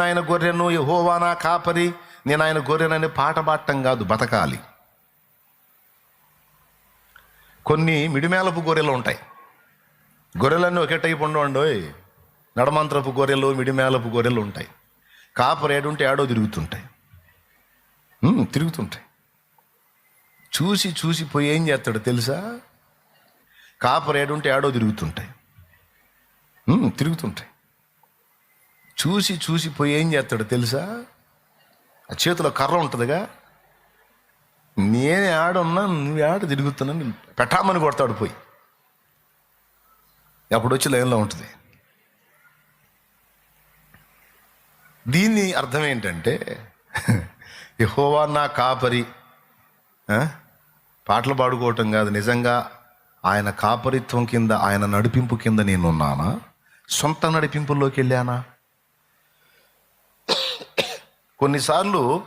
ఆయన గొర్రెను యహోవానా కాపరి. నేను ఆయన గొర్రెనని పాట పాడటం కాదు బతకాలి. కొన్ని మిడిమేలపు గొర్రెలు ఉంటాయి. గొర్రెలన్నీ ఒకే టైపు ఉండవండోయ్ నడమంత్రపు గొర్రెలు మిడిమేలపు గొర్రెలు ఉంటాయి. కాపరి ఏడుంటే ఏడో తిరుగుతుంటాయి. తిరుగుతుంటాయి. చూసి చూసి పోయి ఏం చేస్తాడు తెలుసా? కాపరి ఏడుంటే ఏడో తిరుగుతుంటాయి. తిరుగుతుంటాయి. చూసి చూసి పోయి ఏం చేస్తాడు తెలుసా? ఆ చేతిలో కర్ర ఉంటుందిగా. నేను ఆడున్నా నువ్వు ఆడ తిరుగుతున్నాను పెట్టామని కొడతాడు పోయి. అప్పుడు వచ్చి లైన్లో ఉంటుంది. దీని అర్థం ఏంటంటే యహోవా నా కాపరి పాటలు పాడుకోవటం కాదు నిజంగా ఆయన కాపరిత్వం కింద ఆయన నడిపింపు కింద నేనున్నానా? సొంత నడిపింపుల్లోకి వెళ్ళానా? కొన్నిసార్లు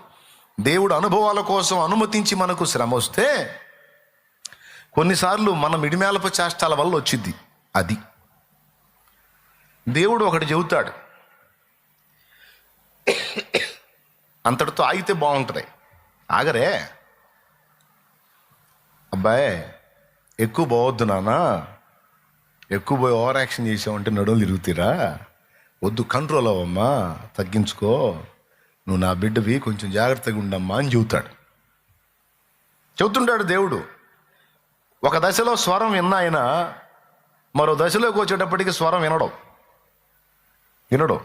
దేవుడు అనుభవాల కోసం అనుమతించి మనకు శ్రమ వస్తే కొన్నిసార్లు మన మిడిమేలపు చేష్టాల వల్ల వచ్చింది అది. దేవుడు ఒకటి చెబుతాడు. అంతటితో ఆగితే బాగుంటుంది. ఆగరే. అబ్బాయి ఎక్కువ పోవద్దు నాన్న. ఎక్కువ పోయి ఓవర్ యాక్షన్ చేసామంటే నడువులు తిరుగుతీరా. వద్దు కంట్రోల్ అవ్వమ్మా. తగ్గించుకో. నువ్వు నా బిడ్డవి కొంచెం జాగ్రత్తగా ఉండమ్మా అని చెబుతాడు. చెబుతుంటాడు దేవుడు ఒక దశలో స్వరం విన్న ఆయన మరో దశలోకి వచ్చేటప్పటికి స్వరం వినడం. వినడం.